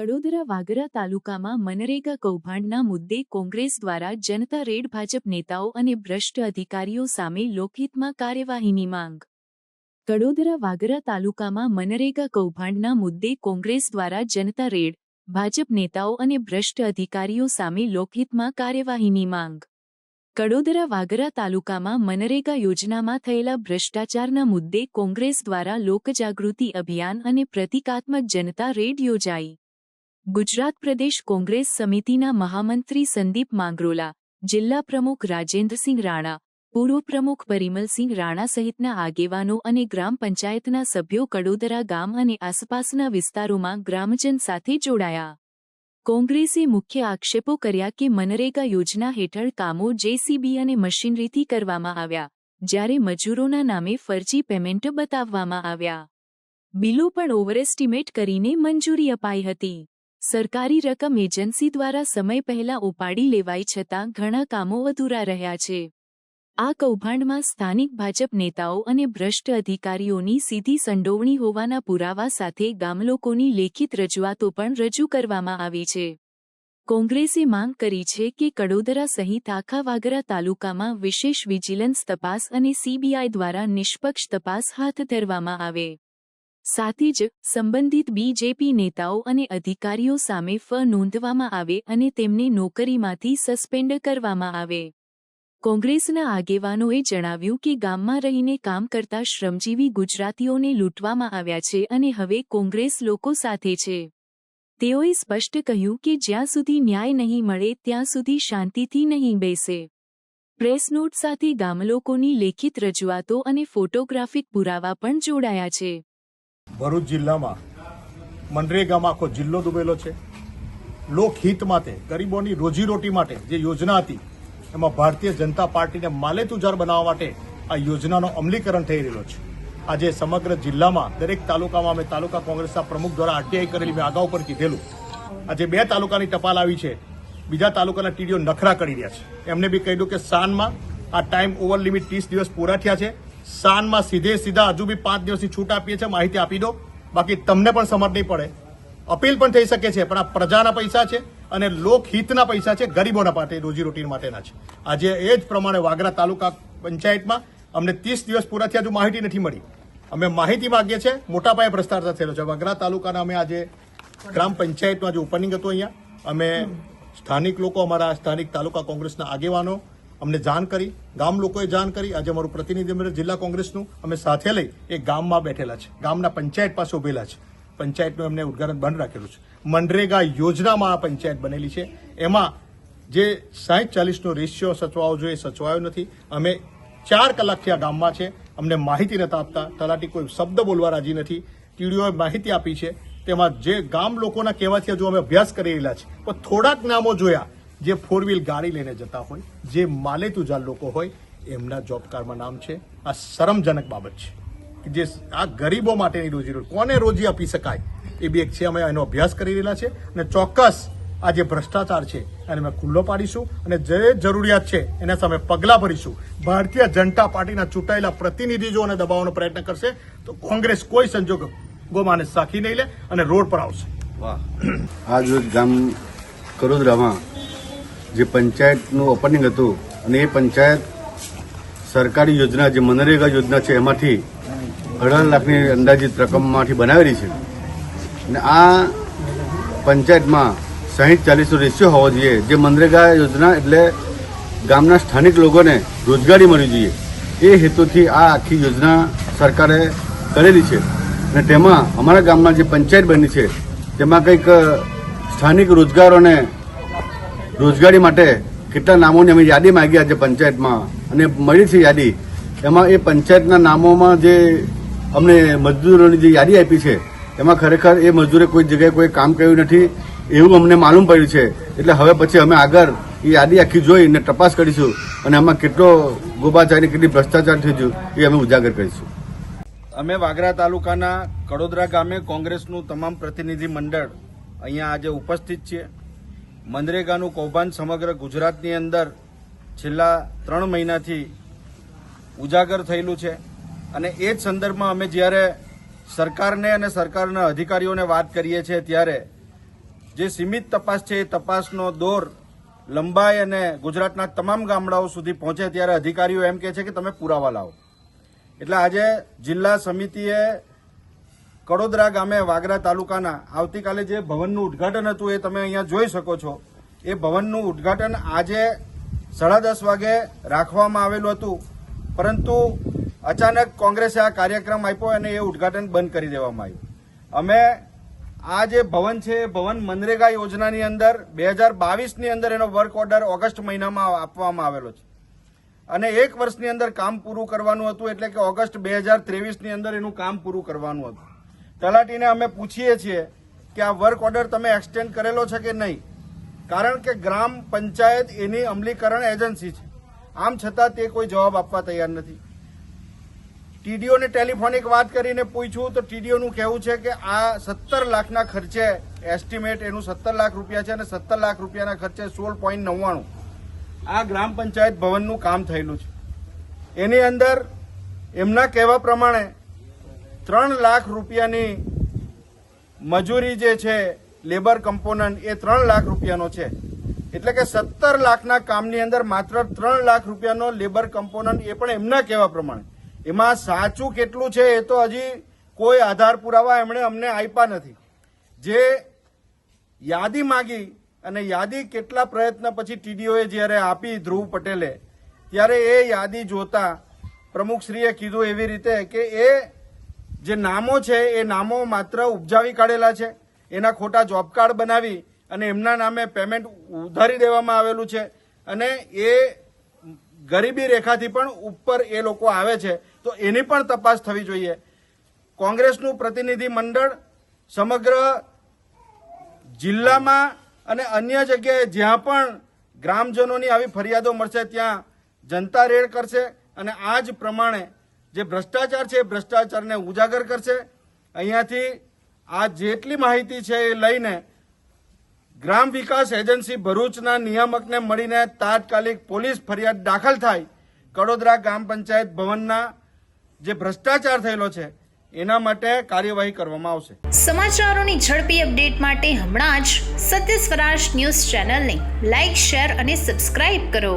કડોદરા વાગરા તાલુકામાં મનરેગા કૌભાંડના મુદ્દે કોંગ્રેસ દ્વારા જનતા રેડ ભાજપ નેતાઓ અને ભ્રષ્ટ અધિકારીઓ સામે લોકહિતમાં કાર્યવાહીની માંગ. કડોદરા વાગરા તાલુકામાં મનરેગા કૌભાંડના મુદ્દે કોંગ્રેસ દ્વારા જનતા રેડ, ભાજપ નેતાઓ અને ભ્રષ્ટ અધિકારીઓ સામે લોકહિતમાં કાર્યવાહીની માંગ. કડોદરા વાગરા તાલુકામાં મનરેગા યોજનામાં થયેલા ભ્રષ્ટાચારના મુદ્દે કોંગ્રેસ દ્વારા લોકજાગૃતિ અભિયાન અને પ્રતિકાત્મક જનતા રેડ યોજાઈ. ગુજરાત પ્રદેશ કોંગ્રેસ સમિતિના મહામંત્રી સંદીપ માંગરોલા, જિલ્લા પ્રમુખ રાજેન્દ્રસિંહ રાણા, પૂર્વ પ્રમુખ પરિમલસિંહ રાણા સહિતના આગેવાનો અને ગ્રામ પંચાયતના સભ્યો કડોદરા ગામ અને આસપાસના વિસ્તારોમાં ગ્રામજન સાથે જોડાયા. કોંગ્રેસે મુખ્ય આક્ષેપો કર્યા કે મનરેગા યોજના હેઠળ કામો જેસીબી અને મશીનરીથી કરવામાં આવ્યા, જ્યારે મજૂરોના નામે ફરજી પેમેન્ટ બતાવવામાં આવ્યા. બિલો પણ ઓવરએસ્ટિમેટ કરીને મંજૂરી અપાઈ હતી. સરકારી રકમ એજન્સી દ્વારા સમય પહેલા ઉપાડી લેવાઈ છતાં ઘણા કામો અધૂરા રહ્યા છે. આ કૌભાંડમાં સ્થાનિક ભાજપ નેતાઓ અને ભ્રષ્ટ અધિકારીઓની સીધી સંડોવણી હોવાના પુરાવા સાથે ગામલોકોની લેખિત રજૂઆતો પણ રજૂ કરવામાં આવી છે. કોંગ્રેસે માંગ કરી છે કે કડોદરા સહિત આખા વાગરા તાલુકામાં વિશેષ વિજિલન્સ તપાસ અને સીબીઆઈ દ્વારા નિષ્પક્ષ તપાસ હાથ ધરવામાં આવે. સાથે જ સંબંધિત બીજેપી નેતાઓ અને અધિકારીઓ સામે ફ નોંધવામાં આવે અને તેમને નોકરીમાંથી સસ્પેન્ડ કરવામાં આવે. કોંગ્રેસના આગેવાનોએ જણાવ્યું કે ગામમાં રહીને કામ કરતા શ્રમજીવી ગુજરાતીઓને લૂંટવામાં આવ્યા છે અને હવે કોંગ્રેસ લોકો સાથે છે. તેઓએ સ્પષ્ટ કહ્યું કે જ્યાં સુધી ન્યાય નહીં મળે ત્યાં સુધી શાંતિથી નહીં બેસે. પ્રેસ નોટ સાથે ગામલોકોની લેખિત રજૂઆતો અને ફોટોગ્રાફિક પુરાવા પણ જોડાયા છે. ભરૂચ જિલ્લામાં મનરેગામાં આખો જિલ્લો ડૂબેલો છે. લોકહિત માટે, ગરીબોની રોજીરોટી માટે જે યોજના હતી, એમાં ભારતીય જનતા પાર્ટીને માલેતુજાર બનાવવા માટે આ યોજનાનો અમલીકરણ થઈ રહ્યો છે. આજે સમગ્ર જિલ્લામાં દરેક તાલુકામાં અમે તાલુકા કોંગ્રેસના પ્રમુખ દ્વારા આરટીઆઈ કરેલી મેં અગાઉ પર કીધેલું. આજે બે તાલુકાની ટપાલ આવી છે. બીજા તાલુકાના ટીડીઓ નખરા કરી રહ્યા છે. એમને બી કહી દઉં કે સાનમાં આ ટાઈમ ઓવર લિમિટ ત્રીસ દિવસ પૂરા થયા છે. સાનમાં સીધે સીધા હજુ બી પાંચ દિવસની છૂટ આપીએ છીએ, માહિતી આપી દો. બાકી તમને પણ સમજ નહીં પડે. અપીલ પણ થઈ શકે છે, પણ આ પ્રજાના પૈસા છે અને લોકહિતના પૈસા છે, ગરીબોના માટે રોજીરોટી માટેના છે. આજે એ જ પ્રમાણે વાગરા તાલુકા પંચાયતમાં અમને ત્રીસ દિવસ પૂરા થયા, હજુ માહિતી નથી મળી. અમે માહિતી માગીએ છીએ, મોટા પાયે ભ્રષ્ટાચાર થયેલો છે. વાગરા તાલુકાના અમે આજે ગ્રામ પંચાયતમાં જે ઓપનિંગ હતું અહીંયા. અમે સ્થાનિક લોકો, અમારા સ્થાનિક તાલુકા કોંગ્રેસના આગેવાનો અમને જાણ કરી, ગામ લોકોએ જાણ કરી, આજે અમારું પ્રતિનિધિ મંડળ જિલ્લા કોંગ્રેસનું અમે સાથે લઈ એ ગામમાં બેઠેલા છે. ગામના પંચાયત પાસે ઉભેલા છે. પંચાયતનું એમને ઉદ્ઘાટન બંધ રાખેલું છે. મનરેગા યોજનામાં આ પંચાયત બનેલી છે. એમાં જે સાહીઠ ચાલીસનો રેશિયો સચવાવો જોઈએ સચવાયો નથી. અમે ચાર કલાકથી આ ગામમાં છે. અમને માહિતી નથી આપતા. તલાટી કોઈ શબ્દ બોલવા રાજી નથી. ટીડીઓએ માહિતી આપી છે. તેમાં જે ગામ લોકોના કહેવાથી હજુ અમે અભ્યાસ કરી રહેલા છે પણ થોડાક નામો જોયા. જે ફોર વ્હીલ ગાડી લઈને જતા હોય, જે માલેતુજાર લોકો હોય, એમના જોબ કાર્ડમાં નામ છે. આ શરમજનક બાબત છે જે આ ગરીબો માટેની રોજી કોને રોજી આપી શકાય? એ બી એક છે, અમે એનો અભ્યાસ કરી રહેલા છે અને ચોક્કસ આ જે ભ્રષ્ટાચાર છે, એને અમે ખુલ્લો પાડીશું અને જે જરૂરિયાત છે, એના સામે પગલાં ભરીશું. ભારતીય જનતા પાર્ટીના ચૂંટાયેલા પ્રતિનિધિઓને દબાવવાનો પ્રયત્ન કરશે તો કોંગ્રેસ કોઈ સંજોગ ગોમાને સાખી નહીં લે અને રોડ પર આવશે. વાહ. આજ ગામ કરોદરામાં જે પંચાયતનું ઓપનિંગ હતું અને એ પંચાયત સરકારી યોજના, જે મનરેગા યોજના છે, એમાંથી અઢાર લાખની અંદાજિત રકમમાંથી બનાવેલી છે. અને આ પંચાયતમાં સાહીઠ ચાલીસનો રેશિયો હોવો જોઈએ. જે મનરેગા યોજના એટલે ગામના સ્થાનિક લોકોને રોજગારી મળવી જોઈએ. એ હેતુથી આ આખી યોજના સરકારે કરેલી છે. અને તેમાં અમારા ગામમાં જે પંચાયત બની છે, તેમાં કંઈક સ્થાનિક રોજગારોને રોજગારી માટે કેટલા નામોની અમે યાદી માંગી આજે પંચાયતમાં અને મળી છે યાદી. એમાં એ પંચાયતના નામોમાં જે અમને મજદૂરોની જે યાદી આપી છે, એમાં ખરેખર એ મજદૂરે કોઈ જગ્યાએ કોઈ કામ કર્યું નથી એવું અમને માલુમ પડ્યું છે. એટલે હવે પછી અમે આગળ એ યાદી આખી જોઈને તપાસ કરીશું અને આમાં કેટલો ગોબાચાર, કેટલી ભ્રષ્ટાચાર થયું એ અમે ઉજાગર કરીશું. અમે વાગરા તાલુકાના કડોદરા ગામે કોંગ્રેસનું તમામ પ્રતિનિધિ મંડળ અહીંયા આજે ઉપસ્થિત છીએ. મનરેગાનું કૌભાંડ સમગ્ર ગુજરાતની અંદર છેલ્લા ત્રણ મહિનાથી ઉજાગર થયેલું છે. અને એ જ સંદર્ભમાં અમે જ્યારે સરકારને અને સરકારના અધિકારીઓને વાત કરીએ છીએ ત્યારે જે સીમિત તપાસ છે એ તપાસનો દોર લંબાઈ અને ગુજરાતના તમામ ગામડાઓ સુધી પહોંચે ત્યારે અધિકારીઓ એમ કહે છે કે તમે પુરાવા લાવો. એટલે આજે જિલ્લા સમિતિએ કડોદરા ગામે વાગરા તાલુકાના આવતીકાલે જે ભવનનું ઉદ્ઘાટન હતું એ તમે અહીંયા જોઈ શકો છો. એ ભવનનું ઉદ્ઘાટન આજે સાડા દસ વાગે રાખવામાં આવેલું હતું. પરંતુ અચાનક કોંગ્રેસે આ કાર્યક્રમ આપ્યો અને એ ઉદ્ઘાટન બંધ કરી દેવામાં આવ્યું. અમે આ જે ભવન છે, એ ભવન મનરેગા યોજનાની અંદર બે હજાર બાવીસની અંદર એનો વર્ક ઓર્ડર ઓગસ્ટ મહિનામાં આપવામાં આવેલો છે. અને એક વર્ષની અંદર કામ પૂરું કરવાનું હતું એટલે કે ઓગસ્ટ બે હજાર ત્રેવીસની અંદર એનું કામ પૂરું કરવાનું હતું. તલાટીને અમે પૂછીએ છીએ કે આ વર્ક ઓર્ડર તમે એક્સટેન્ડ કરેલો છે કે નહીં? કારણ કે ગ્રામ પંચાયત એની અમલીકરણ એજન્સી છે. આમ છતાં તે કોઈ જવાબ આપવા તૈયાર નથી. ટીડીઓને ટેલિફોનિક વાત કરીને પૂછ્યું તો ટીડીઓનું કહેવું છે કે આ સત્તર લાખના ખર્ચે એસ્ટિમેટ એનું સત્તર લાખ રૂપિયા છે અને સત્તર લાખ રૂપિયાના ખર્ચે સોળ પોઈન્ટ નવ્વાણું આ ગ્રામ પંચાયત ભવનનું કામ થયેલું છે. એની અંદર એમના કહેવા પ્રમાણે ત્રણ લાખ રૂપિયાની મજૂરી જે છે લેબર કમ્પોનન્ટ એ ત્રણ લાખ રૂપિયાનો છે. એટલે કે સત્તર લાખના કામની અંદર માત્ર ત્રણ લાખ રૂપિયાનો લેબર કમ્પોનન્ટ એ પણ એમના કહેવા પ્રમાણે. એમાં સાચું કેટલું છે એ તો હજી કોઈ આધાર પુરાવા એમણે અમને આપ્યા નથી. જે યાદી માગી અને યાદી કેટલા પ્રયત્ન પછી ટીડીઓએ જ્યારે આપી ધ્રુવ પટેલે, ત્યારે એ યાદી જોતા પ્રમુખશ્રીએ કીધું એવી રીતે કે એ જે નામો છે, એ નામો માત્ર ઉપજાવી કાઢેલા છે. એના ખોટા જોબ કાર્ડ બનાવી અને એમના નામે પેમેન્ટ ઉધારી દેવામાં આવેલું છે. અને એ ગરીબી રેખાથી પણ ઉપર એ લોકો આવે છે. તો એની પણ તપાસ થવી જોઈએ. કોંગ્રેસનું પ્રતિનિધિ મંડળ સમગ્ર જિલ્લામાં અને અન્ય જગ્યાએ જ્યાં પણ ગ્રામજનોની આવી ફરિયાદો મળશે, ત્યાં જનતા રેડ કરશે. અને આ જ પ્રમાણે જે ભ્રષ્ટાચાર છે એ ભ્રષ્ટાચારને ઉજાગર કરશે. અહીંયાથી આ જેટલી માહિતી છે એ લઈને ગ્રામ વિકાસ એજન્સી ભરૂચના નિયામકને મળીને તાત્કાલિક પોલીસ ફરિયાદ દાખલ થાય. કડોદરા ગ્રામ પંચાયત ભવનના જે ભ્રષ્ટાચાર થયેલો છે, એના માટે કાર્યવાહી કરવામાં આવશે. સમાચારોની ઝડપી અપડેટ માટે હમણાં જ સત્ય સ્વરાજ ન્યૂઝ ચેનલને લાઇક શેર અને સબસ્ક્રાઇબ કરો.